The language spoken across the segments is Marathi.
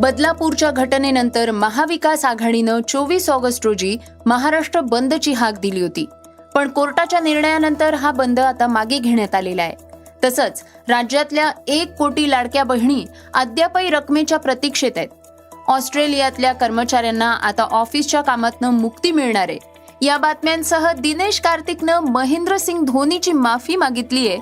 बदलापूरच्या घटनेनंतर महाविकास आघाडीनं चोवीस ऑगस्ट रोजी महाराष्ट्र बंदची हाक दिली होती. पण कोर्टाच्या निर्णयानंतर हा बंद आता मागे घेण्यात आलेला आहे. तसंच राज्यातल्या एक कोटी लाडक्या बहिणी अद्यापही रकमेच्या प्रतीक्षेत आहेत. ऑस्ट्रेलियातल्या कर्मचाऱ्यांना आता ऑफिसच्या कामातनं मुक्ती मिळणार आहे. या बातम्यांसह दिनेश कार्तिकनं महेंद्र सिंग धोनीची माफी मागितली आहे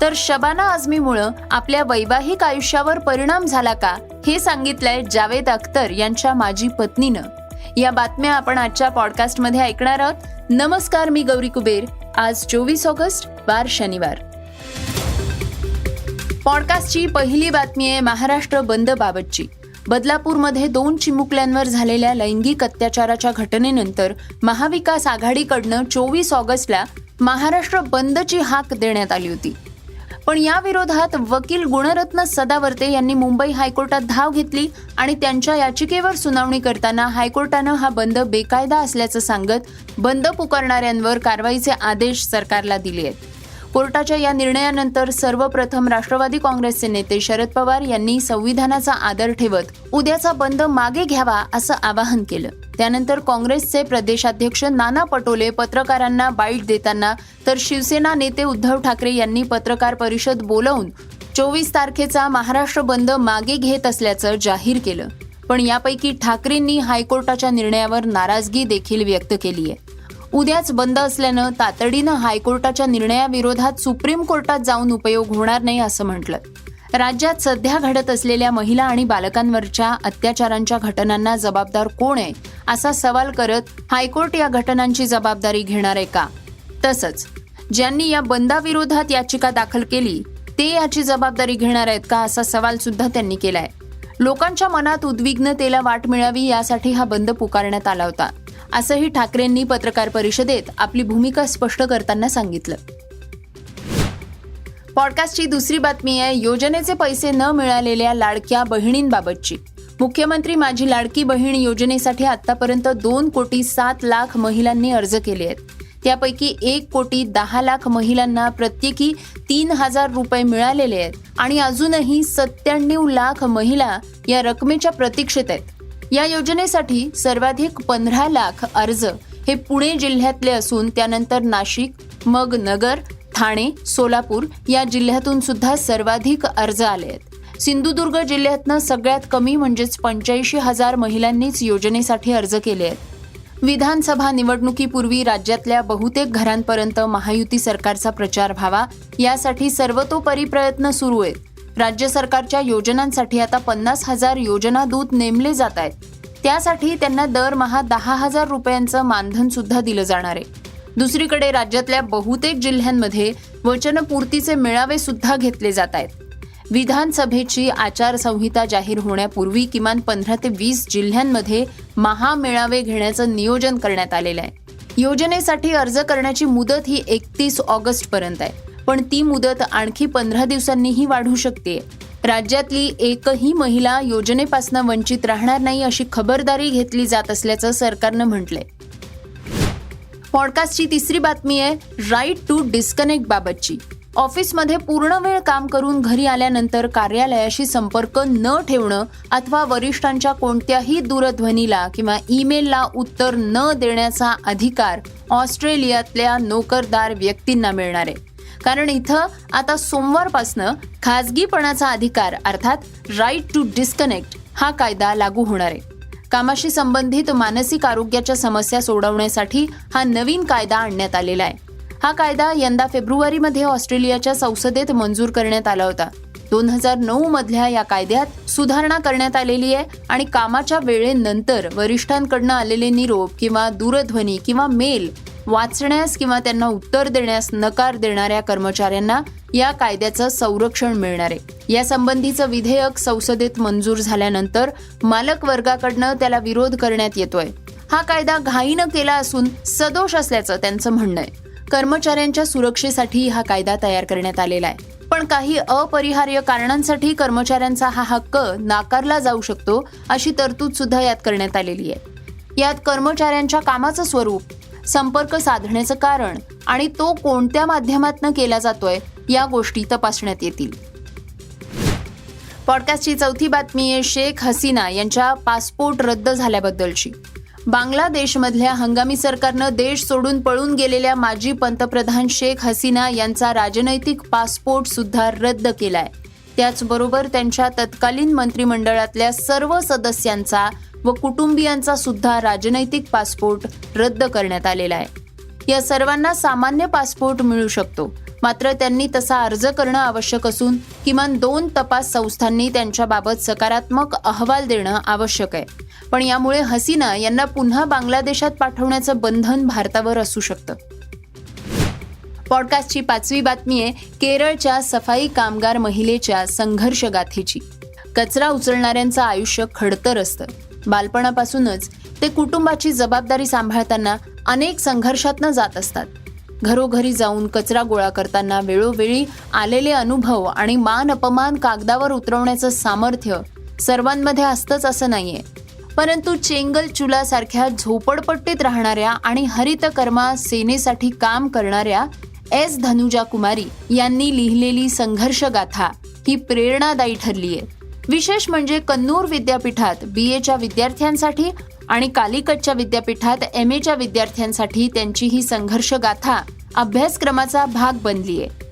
तर शबाना आझमीमुळं आपल्या वैवाहिक आयुष्यावर परिणाम झाला का हे सांगितलंय जावेद अख्तर यांच्या माजी पत्नीनं. या बातम्या आपण आजच्या पॉडकास्टमध्ये ऐकणार आहोत. नमस्कार मी गौरी कुबेर. आज चोवीस ऑगस्ट वार शनिवार. पॉडकास्टची पहिली बातमी आहे महाराष्ट्र बंद बाबतची. बदलापूरमध्ये दोन चिमुकल्यांवर झालेल्या लैंगिक अत्याचाराच्या घटनेनंतर महाविकास आघाडीकडनं चोवीस ऑगस्टला महाराष्ट्र बंदची हाक देण्यात आली होती. पण या विरोधात वकील गुणरत्न सदावर्ते यांनी मुंबई हायकोर्टात धाव घेतली आणि त्यांच्या याचिकेवर सुनावणी करताना हायकोर्टानं हा बंद बेकायदा असल्याचं सांगत बंद पुकारणाऱ्यांवर कारवाईचे आदेश सरकारला दिले आहेत. कोर्टाच्या या निर्णयानंतर सर्वप्रथम राष्ट्रवादी काँग्रेसचे नेते शरद पवार यांनी संविधानाचा आदर ठेवत उद्याचा बंद मागे घ्यावा असं आवाहन केलं. त्यानंतर काँग्रेसचे प्रदेशाध्यक्ष नाना पटोले पत्रकारांना बाईट देताना तर शिवसेना नेते उद्धव ठाकरे यांनी पत्रकार परिषद बोलावून चोवीस तारखेचा महाराष्ट्र बंद मागे घेत असल्याचं जाहीर केलं. पण यापैकी ठाकरेंनी हायकोर्टाच्या निर्णयावर नाराजगी देखील व्यक्त केली आहे उद्याच बंद असल्यानं तातडीनं हायकोर्टाच्या निर्णयाविरोधात सुप्रीम कोर्टात जाऊन उपयोग होणार नाही असं म्हटलं. राज्यात सध्या घडत असलेल्या महिला आणि बालकांवरच्या अत्याचारांच्या घटनांना जबाबदार कोण आहे असा सवाल करत हायकोर्ट या घटनांची जबाबदारी घेणार आहे का? तसंच ज्यांनी या बंदाविरोधात याचिका दाखल केली ते याची जबाबदारी घेणार आहेत का असा सवाल सुद्धा त्यांनी केलाय. लोकांच्या मनात उद्विग्नतेला वाट मिळावी यासाठी हा बंद पुकारण्यात आला होता. असंही ठाकरेंनी पत्रकार परिषदेत आपली भूमिका स्पष्ट करताना सांगितलं. पॉडकास्टची दुसरी बातमी आहे योजनेचे पैसे न मिळालेल्या लाडक्या बहिणींबाबतची. मुख्यमंत्री माझी लाडकी बहीण योजनेसाठी आतापर्यंत दोन कोटी सात लाख महिलांनी अर्ज केले आहेत. त्यापैकी एक कोटी दहा लाख महिलांना प्रत्येकी तीन हजार रुपये मिळालेले आहेत आणि अजूनही सत्त्याण्णव लाख महिला या रकमेच्या प्रतीक्षेत आहेत. या योजनेसाठी सर्वाधिक पंधरा लाख अर्ज हे पुणे जिल्ह्यातले असून त्यानंतर नाशिक मग नगर ठाणे सोलापूर या जिल्ह्यातून सुद्धा सर्वाधिक अर्ज आले आहेत. सिंधुदुर्ग जिल्ह्यातनं सगळ्यात कमी म्हणजेच पंच्याऐंशी हजार महिलांनीच योजनेसाठी अर्ज केले आहेत. विधानसभा निवडणुकीपूर्वी राज्यातल्या बहुतेक घरांपर्यंत महायुती सरकारचा प्रचार व्हावा यासाठी सर्वतोपरी प्रयत्न सुरू आहेत. राज्य सरकारच्या योजनांसाठी आता पन्नास हजार योजना दूत नेमले जात आहेत. त्यासाठी त्यांना दरमहा दहा हजार रुपयांचं मानधन सुद्धा दिलं जाणार आहे. दुसरीकडे राज्यातल्या बहुतेक जिल्ह्यांमध्ये वचनपूर्तीचे मेळावे सुद्धा घेतले जात आहेत. विधानसभेची आचारसंहिता जाहीर होण्यापूर्वी किमान पंधरा ते वीस जिल्ह्यांमध्ये महामेळावे घेण्याचं नियोजन करण्यात आलेलं आहे. योजनेसाठी अर्ज करण्याची मुदत ही एकतीस ऑगस्ट पर्यंत आहे. पण ती मुदत आणखी पंधरा दिवसांनीही वाढू शकते. राज्यातली एकही महिला योजनेपासून वंचित राहणार नाही अशी खबरदारी घेतली जात असल्याचं सरकारनं म्हटलंय. पॉडकास्टची तिसरी बातमी आहे राईट टू डिस्कनेक्ट बाबतची. ऑफिसमध्ये पूर्ण वेळ काम करून घरी आल्यानंतर कार्यालयाशी संपर्क न ठेवणं अथवा वरिष्ठांच्या कोणत्याही दूरध्वनीला किंवा ईमेलला उत्तर न देण्याचा अधिकार ऑस्ट्रेलियातल्या नोकरदार व्यक्तींना मिळणार आहे. कारण इथं आता सोमवारपासनं खाजगीपणाचा अधिकार अर्थात राईट टू डिस्कनेक्ट हा कायदा लागू होणार आहे. कामाशी संबंधित मानसिक आरोग्याच्या समस्या सोडवण्यासाठी हा नवीन कायदा आणण्यात आलेला आहे. हा कायदा यंदा फेब्रुवारीमध्ये ऑस्ट्रेलियाच्या संसदेत मंजूर करण्यात आला होता. दोन हजार नऊ मधल्या या कायद्यात सुधारणा करण्यात आलेली आहे आणि कामाच्या वेळेनंतर वरिष्ठांकडनं आलेले निरोप किंवा दूरध्वनी किंवा मेल वाचण्यास किंवा त्यांना उत्तर देण्यास नकार देणाऱ्या कर्मचाऱ्यांना या कायद्याचं संरक्षण मिळणार आहे. या संबंधीचं विधेयक संसदेत मंजूर झाल्यानंतर मालक वर्गाकडनं त्याला विरोध करण्यात येतोय. हा कायदा घाईनं केला असून सदोष असल्याचं त्यांचं म्हणणं आहे. कर्मचाऱ्यांच्या सुरक्षेसाठी हा कायदा तयार करण्यात आलेला आहे. पण काही अपरिहार्य कारणांसाठी कर्मचाऱ्यांचा हा हक्क नाकारला जाऊ शकतो अशी तरतूद सुद्धा यात करण्यात आलेली आहे. यात कर्मचाऱ्यांच्या कामाचं स्वरूप संपर्क साधण्याचं कारण आणि तो कोणत्या माध्यमातून केला जातोय या गोष्टी तपासण्यात येतील. पॉडकास्टची चौथी बातमी आहे शेख हसीना यांच्या पासपोर्ट रद्द झाल्याबद्दलची. बांगलादेशमधल्या हंगामी सरकारनं देश सोडून पळून गेलेल्या माजी पंतप्रधान शेख हसीना यांचा राजनैतिक पासपोर्ट सुद्धा रद्द केलाय. त्याचबरोबर त्यांच्या तत्कालीन मंत्रिमंडळातल्या सर्व सदस्यांचा व कुटुंबियांचा सुद्धा राजनैतिक पासपोर्ट रद्द करण्यात आलेला आहे. या सर्वांना सामान्य पासपोर्ट मिळू शकतो. मात्र त्यांनी तसा अर्ज करणं आवश्यक असून किमान दोन तपास संस्थांनी त्यांच्याबाबत सकारात्मक अहवाल देणं आवश्यक आहे. पण यामुळे हसीना यांना पुन्हा बांगलादेशात पाठवण्याचं बंधन भारतावर असू शकतं. पॉडकास्टची पाचवी बातमी आहे केरळच्या सफाई कामगार महिलेच्या संघर्ष गाथेची कचरा उचलणाऱ्यांचं आयुष्य खडतर असतं. बालपणापासूनच ते कुटुंबाची जबाबदारी सांभाळताना अनेक संघर्षातनं जात असतात. घरोघरी जाऊन कचरा गोळा करताना वेळोवेळी आलेले अनुभव आणि मान अपमान कागदावर उतरवण्याचं सामर्थ्य सर्वांमध्ये असतंच असं नाहीये. परंतु चेंगल चुलासारख्या झोपडपट्टीत राहणाऱ्या आणि हरितकर्मा सेनेसाठी काम करणाऱ्या एस. धनुजा कुमारी यांनी लिहिलेली संघर्ष गाथा ही प्रेरणादायी ठरली आहे विशेष म्हणजे कन्नूर विद्यापीठात बी एच्या विद्यार्थ्यांसाठी आणि कालिकटच्या विद्यापीठात एम एच्या विद्यार्थ्यांसाठी त्यांची ही संघर्ष गाथा अभ्यासक्रमाचा भाग बनली आहे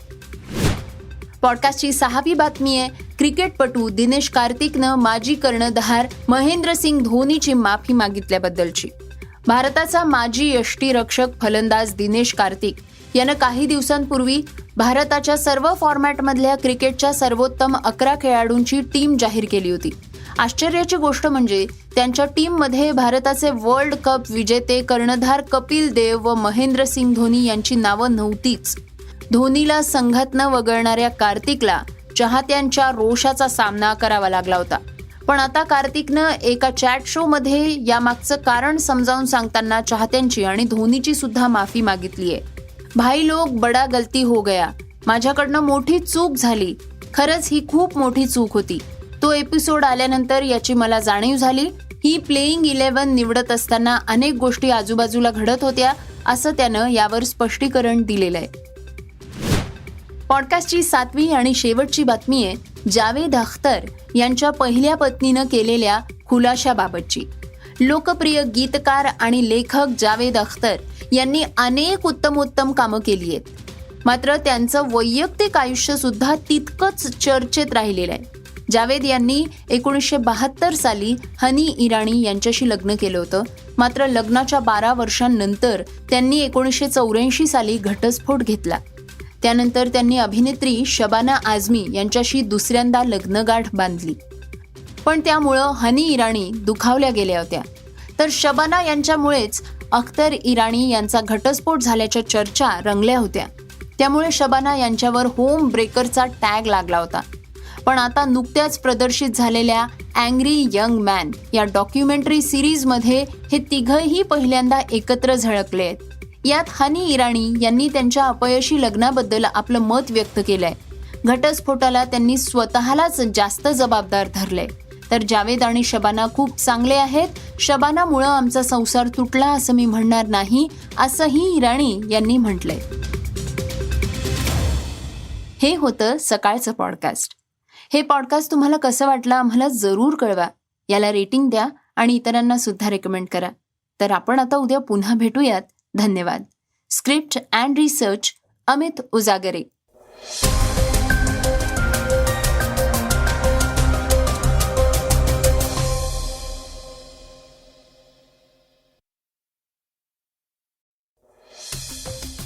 पॉडकास्टची सहावी बातमी आहे क्रिकेटपटू दिनेश कार्तिकनं माजी कर्णधार महेंद्रसिंग धोनीची माफी मागितल्याबद्दलची. भारताचा माजी यष्टीरक्षक फलंदाज दिनेश कार्तिक यानं काही दिवसांपूर्वी भारताच्या सर्व फॉर्मॅटमधल्या क्रिकेटच्या सर्वोत्तम अकरा खेळाडूंची टीम जाहीर केली होती. आश्चर्याची गोष्ट म्हणजे त्यांच्या टीममध्ये भारताचे वर्ल्ड कप विजेते कर्णधार कपिल देव व महेंद्रसिंग धोनी यांची नावं नव्हतीच. धोनीला संघातनं वगळणाऱ्या कार्तिकला चाहत्यांच्या रोषाचा सामना करावा लागला होता. पण आता कार्तिकनं एका चॅट शो मध्ये यामागचं कारण समजावून सांगताना चाहत्यांची आणि धोनीची सुद्धा माफी मागितली आहे. भाई लोक बडा गलती हो गया. माझ्याकडनं मोठी चूक झाली. खरंच ही खूप मोठी चूक होती. तो एपिसोड आल्यानंतर याची मला जाणीव झाली. ही प्लेईंग इलेव्हन निवडत असताना अनेक गोष्टी आजूबाजूला घडत होत्या असं त्यानं यावर स्पष्टीकरण दिलेलं आहे. पॉडकास्टची सातवी आणि शेवटची बातमी आहे जावेद अख्तर यांच्या पहिल्या पत्नीनं केलेल्या खुलाशाबाबतची. लोकप्रिय गीतकार आणि लेखक जावेद अख्तर यांनी अनेक उत्तम उत्तम कामं केली आहेत. मात्र त्यांचं वैयक्तिक आयुष्य सुद्धा तितकंच चर्चेत राहिलेलं आहे. जावेद यांनी एकोणीसशे बहात्तर साली हनी इराणी यांच्याशी लग्न केलं होतं. मात्र लग्नाच्या बारा वर्षांनंतर त्यांनी एकोणीसशे चौऱ्याऐंशी साली घटस्फोट घेतला. त्यानंतर त्यांनी अभिनेत्री शबाना आझमी यांच्याशी दुसऱ्यांदा लग्नगाठ बांधली. पण त्यामुळं हनी इराणी दुखावल्या गेल्या होत्या. तर शबाना यांच्यामुळेच अख्तर इराणी यांचा घटस्फोट झाल्याच्या चर्चा रंगल्या होत्या. त्यामुळे शबाना यांच्यावर होम ब्रेकरचा टॅग लागला होता. पण आता नुकत्याच प्रदर्शित झालेल्या अँग्री यंग मॅन या डॉक्युमेंटरी सिरीजमध्ये हे तिघही पहिल्यांदा एकत्र झळकले आहेत. यात हनी इराणी यांनी त्यांच्या अपयशी लग्नाबद्दल आपलं मत व्यक्त केलंय. घटस्फोटाला त्यांनी स्वतःलाच जास्त जबाबदार धरलंय. तर जावेद आणि शबाना खूप चांगले आहेत. शबानामुळं आमचा संसार तुटला असं मी म्हणणार नाही असंही इराणी यांनी म्हटलंय. हे होतं सकाळचं पॉडकास्ट. हे पॉडकास्ट तुम्हाला कसं वाटलं आम्हाला जरूर कळवा. याला रेटिंग द्या आणि इतरांना सुद्धा रेकमेंड करा. तर आपण आता उद्या पुन्हा भेटूयात. धन्यवाद. Script and research Amit Ujagare.